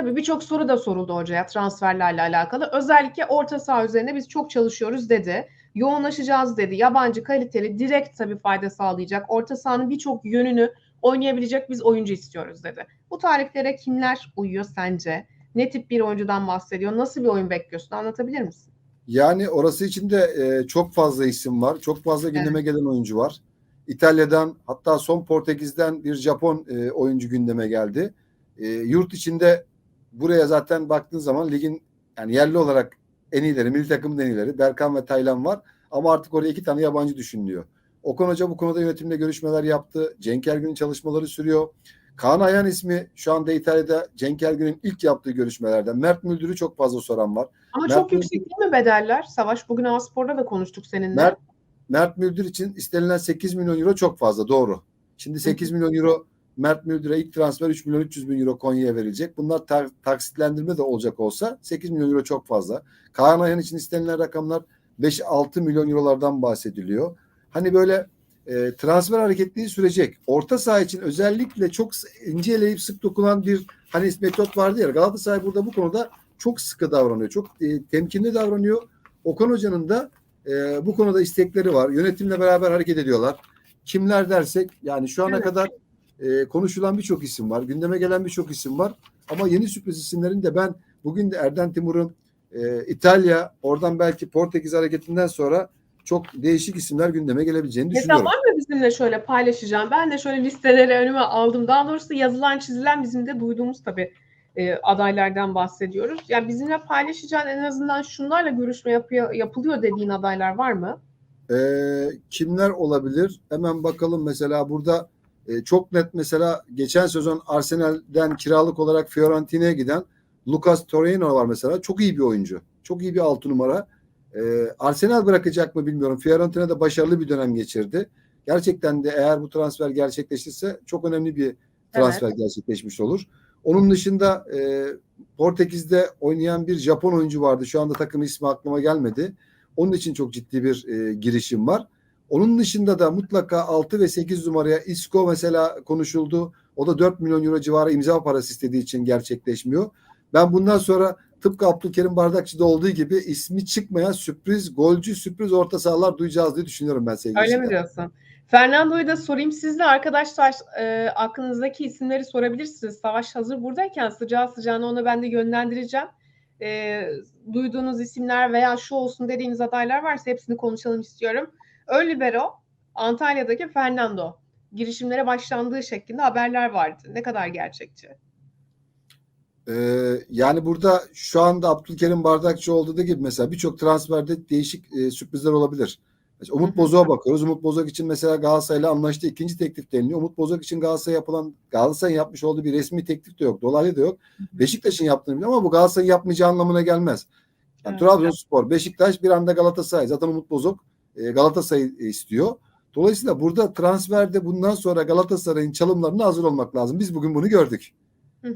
Tabii birçok soru da soruldu hocaya transferlerle alakalı. Özellikle orta saha üzerine biz çok çalışıyoruz dedi. Yoğunlaşacağız dedi. Yabancı kaliteli direkt tabii fayda sağlayacak. Orta sahanın birçok yönünü oynayabilecek biz oyuncu istiyoruz dedi. Bu tariflere kimler uyuyor sence? Ne tip bir oyuncudan bahsediyor? Nasıl bir oyun bekliyorsun? Anlatabilir misin? Yani orası için de e, çok fazla isim var. Çok fazla gündeme gelen oyuncu var. İtalya'dan hatta son Portekiz'den bir Japon e, oyuncu gündeme geldi. E, yurt içinde buraya zaten baktığın zaman ligin yani yerli olarak en iyileri, milli takımın en iyileri Berkan ve Taylan var. Ama artık oraya iki tane yabancı düşünülüyor. Okan Hoca bu konuda yönetimle görüşmeler yaptı. Cenk Ergün'ün çalışmaları sürüyor. Kaan Ayhan ismi şu anda İtalya'da Cenk Ergün'ün ilk yaptığı görüşmelerden. Mert Müldür'ü çok fazla soran var. Ama Mert çok Müldür- yüksek değil mi bedeller? Savaş bugün Aspor'da da konuştuk seninle. Mert, Mert Müldür için istenilen 8 milyon euro çok fazla doğru. Şimdi 8 milyon euro Mert Müldür'e ilk transfer 3 milyon 300 bin euro Konya'ya verilecek. Bunlar ta- taksitlendirme de olacak olsa 8 milyon euro çok fazla. Kaan Ayhan için istenilen rakamlar 5-6 milyon eurolardan bahsediliyor. Hani böyle e, transfer hareketliği sürecek. Orta saha için özellikle çok ince eleyip sık dokunan bir hani metot vardı ya Galatasaray burada bu konuda çok sıkı davranıyor. Çok e, temkinli davranıyor. Okan Hoca'nın da e, bu konuda istekleri var. Yönetimle beraber hareket ediyorlar. Kimler dersek yani şu ana Evet. kadar e, konuşulan birçok isim var. Gündeme gelen birçok isim var. Ama yeni sürpriz isimlerin de ben bugün de Erden Timur'un e, İtalya oradan belki Portekiz hareketinden sonra çok değişik isimler gündeme gelebileceğini Mesela düşünüyorum. var mı bizimle şöyle paylaşacağım? Ben de şöyle listeleri önüme aldım. Daha doğrusu yazılan çizilen bizim de duyduğumuz tabii e, adaylardan bahsediyoruz. Yani bizimle paylaşacağın en azından şunlarla görüşme yapıyor, yapılıyor dediğin adaylar var mı? E, kimler olabilir? Hemen bakalım mesela burada e, çok net mesela geçen sezon Arsenal'den kiralık olarak Fiorentina'ya giden Lucas Torreira var mesela. Çok iyi bir oyuncu. Çok iyi bir altı numara. E, Arsenal bırakacak mı bilmiyorum. Fiorentina'da başarılı bir dönem geçirdi. Gerçekten de eğer bu transfer gerçekleşirse çok önemli bir transfer gerçekleşmiş olur. Onun dışında e, Portekiz'de oynayan bir Japon oyuncu vardı. Şu anda takım ismi aklıma gelmedi. Onun için çok ciddi bir e, girişim var. Onun dışında da mutlaka 6 ve 8 numaraya Isco mesela konuşuldu. O da 4 milyon euro civarı imza parası istediği için gerçekleşmiyor. Ben bundan sonra tıpkı Abdülkerim Bardakçı'da olduğu gibi ismi çıkmayan sürpriz golcü, sürpriz orta sahalar duyacağız diye düşünüyorum ben sevgili Öyle mi diyorsun? Fernando'yu da sorayım. Siz de arkadaşlar e, aklınızdaki isimleri sorabilirsiniz. Savaş hazır buradayken sıcağı sıcağına ona ben de yönlendireceğim. E, duyduğunuz isimler veya şu olsun dediğiniz adaylar varsa hepsini konuşalım istiyorum. Ön libero Antalya'daki Fernando. Girişimlere başlandığı şeklinde haberler vardı. Ne kadar gerçekçi? Ee, yani burada şu anda Abdülkerim Bardakçı olduğu gibi mesela birçok transferde değişik e, sürprizler olabilir. Mesela Umut Bozok'a bakıyoruz. Umut Bozok için mesela Galatasaray'la anlaştı. ikinci teklif deniliyor. Umut Bozok için Galatasaray yapılan Galatasaray'ın yapmış olduğu bir resmi teklif de yok. Dolaylı da yok. Beşiktaş'ın yaptığını biliyorum ama bu Galatasaray'ın yapmayacağı anlamına gelmez. Yani Evet. Trabzonspor, Beşiktaş bir anda Galatasaray. Zaten Umut Bozok e, Galatasaray'ı istiyor. Dolayısıyla burada transferde bundan sonra Galatasaray'ın çalımlarına hazır olmak lazım. Biz bugün bunu gördük.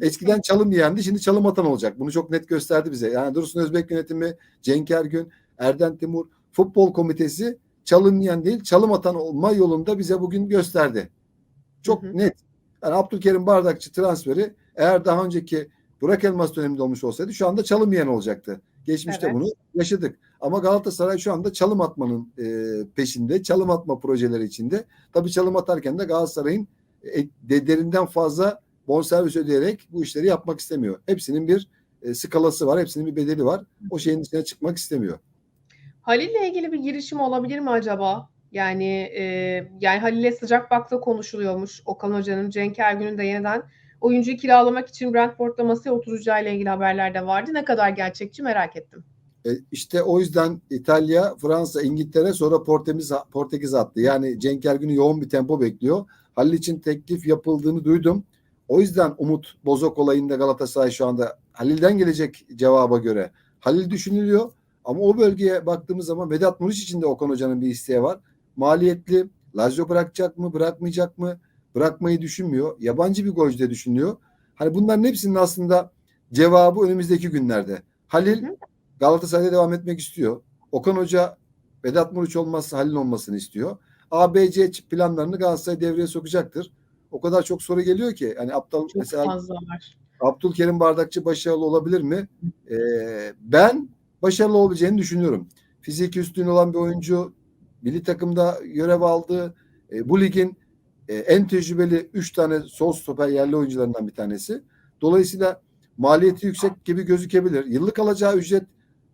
Eskiden çalım yiyendi, şimdi çalım atan olacak. Bunu çok net gösterdi bize. Yani Dursun Özbek yönetimi, Cenk Ergün, Erden Timur, futbol komitesi çalım yiyen değil, çalım atan olma yolunda bize bugün gösterdi. Çok Hı hı. net. Yani Abdülkerim Bardakçı transferi eğer daha önceki Burak Elmas döneminde olmuş olsaydı şu anda çalım yiyen olacaktı. Geçmişte Evet. bunu yaşadık. Ama Galatasaray şu anda çalım atmanın e, peşinde, çalım atma projeleri içinde. Tabii çalım atarken de Galatasaray'ın e, dederinden fazla bonservis ödeyerek bu işleri yapmak istemiyor. Hepsinin bir e, skalası var, hepsinin bir bedeli var. O şeyin dışına çıkmak istemiyor. Halil'le ilgili bir girişim olabilir mi acaba? Yani e, yani Halil'e sıcak bakla konuşuluyormuş. Okan Hoca'nın, Cenk Ergün'ün de yeniden oyuncuyu kiralamak için Brentford'da masaya oturacağıyla ilgili haberler de vardı. Ne kadar gerçekçi merak ettim. E, işte o yüzden İtalya, Fransa, İngiltere sonra Portekiz, Portekiz attı. Yani Cenk Ergün'ü yoğun bir tempo bekliyor. Halil için teklif yapıldığını duydum. O yüzden Umut Bozok olayında Galatasaray şu anda Halil'den gelecek cevaba göre Halil düşünülüyor. Ama o bölgeye baktığımız zaman Vedat Muriç için de Okan Hoca'nın bir isteği var. Maliyetli. Lazio bırakacak mı, bırakmayacak mı? Bırakmayı düşünmüyor. Yabancı bir golcü de düşünüyor. Hani bunların hepsinin aslında cevabı önümüzdeki günlerde. Halil. Galatasaray'da devam etmek istiyor. Okan Hoca Vedat Muriç olmazsa Halil olmasını istiyor. ABC planlarını Galatasaray devreye sokacaktır. O kadar çok soru geliyor ki hani aptal Çok mesela fazla var. Abdülkerim Bardakçı başarılı olabilir mi? Ee, ben başarılı olabileceğini düşünüyorum. Fiziki üstün olan bir oyuncu, milli takımda görev aldı. E, bu ligin e, en tecrübeli 3 tane sol stoper yerli oyuncularından bir tanesi. Dolayısıyla maliyeti yüksek gibi gözükebilir. Yıllık alacağı ücret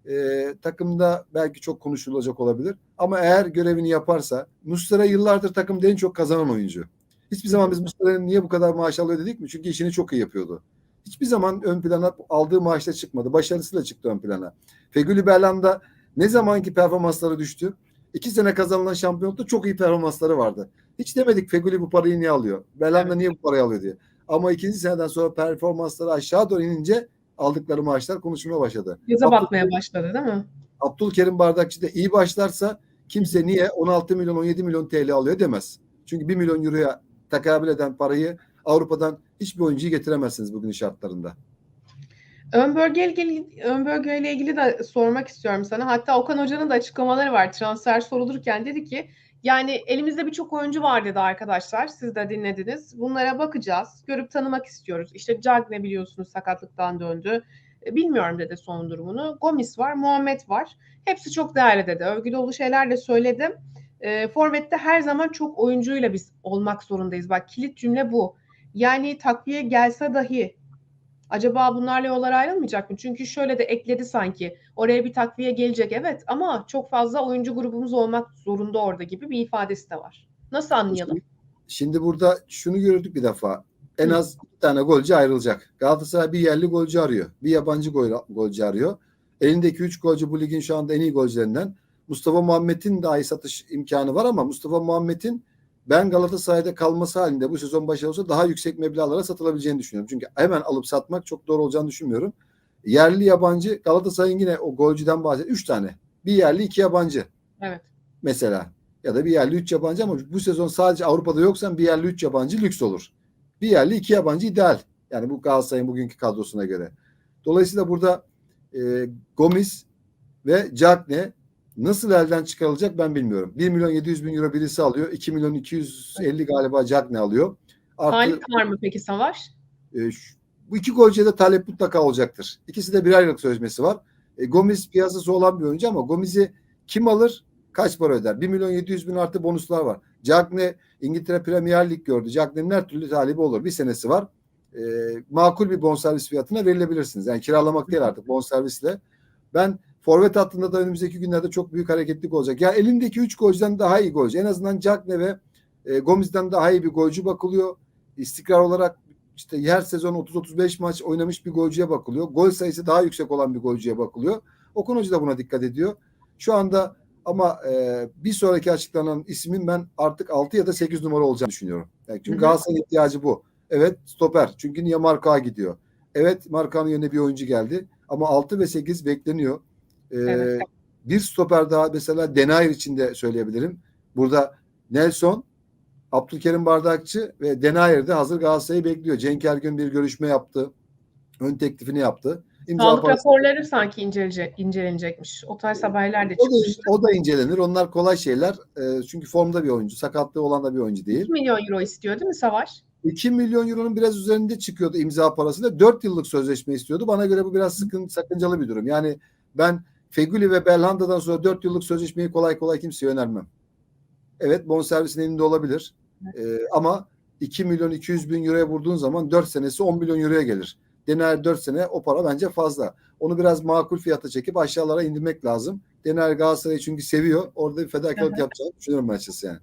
e, takımda belki çok konuşulacak olabilir. Ama eğer görevini yaparsa Muslera yıllardır takımda en çok kazanan oyuncu. Hiçbir zaman biz Muslera'nın niye bu kadar maaş alıyor dedik mi? Çünkü işini çok iyi yapıyordu. Hiçbir zaman ön plana aldığı maaşla çıkmadı. Başarısıyla çıktı ön plana. Feguli Berlanda ne zamanki performansları düştü. İki sene kazanılan şampiyonlukta çok iyi performansları vardı. Hiç demedik Feguli bu parayı niye alıyor? Belanda Evet. niye bu parayı alıyor diye. Ama ikinci seneden sonra performansları aşağı doğru inince aldıkları maaşlar konuşulmaya başladı. Göze Abdül- batmaya başladı değil mi? Abdülkerim Bardakçı da iyi başlarsa kimse niye 16 milyon 17 milyon TL alıyor demez. Çünkü 1 milyon euroya tekabül eden parayı Avrupa'dan hiçbir oyuncuyu getiremezsiniz bugün şartlarında. Ön bölge ilgili, ön bölgeyle ilgili de sormak istiyorum sana. Hatta Okan Hoca'nın da açıklamaları var. Transfer sorulurken dedi ki yani elimizde birçok oyuncu var dedi arkadaşlar. Siz de dinlediniz. Bunlara bakacağız. Görüp tanımak istiyoruz. İşte Cagne biliyorsunuz sakatlıktan döndü. E, Bilmiyorum dedi son durumunu. Gomis var, Muhammed var. Hepsi çok değerli dedi. Övgü dolu şeyler de söyledim. E, Forvet'te her zaman çok oyuncuyla biz olmak zorundayız. Bak kilit cümle bu. Yani takviye gelse dahi acaba bunlarla yollar ayrılmayacak mı? Çünkü şöyle de ekledi sanki. Oraya bir takviye gelecek evet ama çok fazla oyuncu grubumuz olmak zorunda orada gibi bir ifadesi de var. Nasıl anlayalım? Şimdi burada şunu gördük bir defa. En Hı. az iki tane golcü ayrılacak. Galatasaray bir yerli golcü arıyor. Bir yabancı gol, golcü arıyor. Elindeki üç golcü bu ligin şu anda en iyi golcülerinden. Mustafa Muhammed'in dahi satış imkanı var ama Mustafa Muhammed'in ben Galatasaray'da kalması halinde bu sezon başarılı olsa daha yüksek meblağlara satılabileceğini düşünüyorum. Çünkü hemen alıp satmak çok doğru olacağını düşünmüyorum. Yerli yabancı Galatasaray'ın yine o golcüden bahsediyor. Üç tane. Bir yerli iki yabancı Evet. mesela. Ya da bir yerli üç yabancı ama bu sezon sadece Avrupa'da yoksan bir yerli üç yabancı lüks olur. Bir yerli iki yabancı ideal. Yani bu Galatasaray'ın bugünkü kadrosuna göre. Dolayısıyla burada e, Gomis ve Cagne nasıl elden çıkarılacak ben bilmiyorum. 1 milyon 700 bin euro birisi alıyor. 2 milyon 250 galiba Cagne alıyor. Artı Talip var mı peki Savaş? e, şu- bu iki golcüye de talep mutlaka olacaktır. İkisi de bir aylık sözleşmesi var. E, Gomis piyasası olan bir oyuncu ama Gomis'i kim alır? Kaç para öder? 1 milyon 700 bin artı bonuslar var. Cagne İngiltere Premier Lig gördü. Cagne'nin her türlü talibi olur. Bir senesi var. E, makul bir bonservis fiyatına verilebilirsiniz. Yani kiralamak değil artık bonservisle. Ben forvet hattında da önümüzdeki günlerde çok büyük hareketlik olacak. Ya elindeki 3 golcüden daha iyi golcü. En azından Cagne ve e, Gomis'den daha iyi bir golcü bakılıyor. İstikrar olarak işte her sezon 30-35 maç oynamış bir golcüye bakılıyor. Gol sayısı daha yüksek olan bir golcüye bakılıyor. Okan Hoca da buna dikkat ediyor. Şu anda ama e, bir sonraki açıklanan ismin ben artık 6 ya da 8 numara olacağını düşünüyorum. Yani çünkü. Galatasaray'ın ihtiyacı bu. Evet stoper. Çünkü niye Marka gidiyor? Evet Marka'nın yerine bir oyuncu geldi. Ama 6 ve 8 bekleniyor. E, Evet. Bir stoper daha mesela Denayer için de söyleyebilirim. Burada Nelson, Abdülkerim Bardakçı ve Denayer de hazır Galatasaray'ı bekliyor. Cenk Ergün bir görüşme yaptı. Ön teklifini yaptı. İmza Sağlık parası- raporları sanki incelenecek, incelenecekmiş. O tarz haberler de o da, çıkmıştı. o da incelenir. Onlar kolay şeyler. E, çünkü formda bir oyuncu. Sakatlığı olan da bir oyuncu değil. 2 milyon euro istiyor değil mi Savaş? 2 milyon euronun biraz üzerinde çıkıyordu imza parasıyla. 4 yıllık sözleşme istiyordu. Bana göre bu biraz sıkın, sakıncalı bir durum. Yani ben Feguli ve Belhanda'dan sonra 4 yıllık sözleşmeyi kolay kolay kimseye önermem. Evet bonservisin elinde olabilir. Ee, ama 2 milyon 200 bin euroya vurduğun zaman 4 senesi 10 milyon euroya gelir. Dener 4 sene o para bence fazla. Onu biraz makul fiyata çekip aşağılara indirmek lazım. Dener Galatasaray'ı çünkü seviyor. Orada bir fedakarlık yapacağını düşünüyorum ben açıkçası yani.